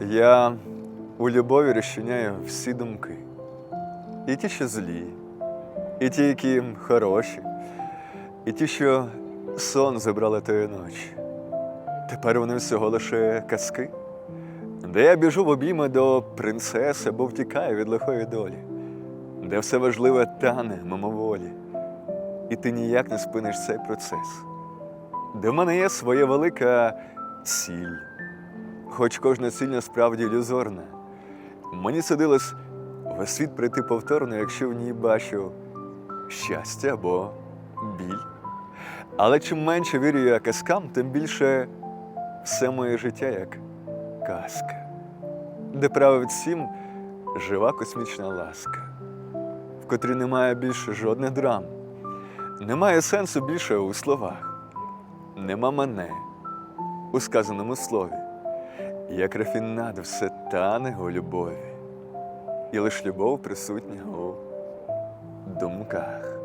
Я у любові розчиняю всі думки. І ті, що злі, і ті, які хороші, і ті, що сон забрали тої ночі. Тепер вони всього лише казки, де я біжу в обійми до принцеси або втікаю від лихої долі, де все важливе тане мимоволі, і ти ніяк не спиниш цей процес, де в мене є своя велика ціль, хоч кожна ціль насправді ілюзорна. Мені судилось весь світ прийти повторно, якщо в ній бачу щастя або біль. Але чим менше вірю я казкам, тим більше все моє життя як казка, де править всім жива космічна ласка, в котрій немає більше жодних драм, немає сенсу більше у словах, нема мене у сказаному слові, як рафінад все тане у любові, і лиш любов присутня у думках.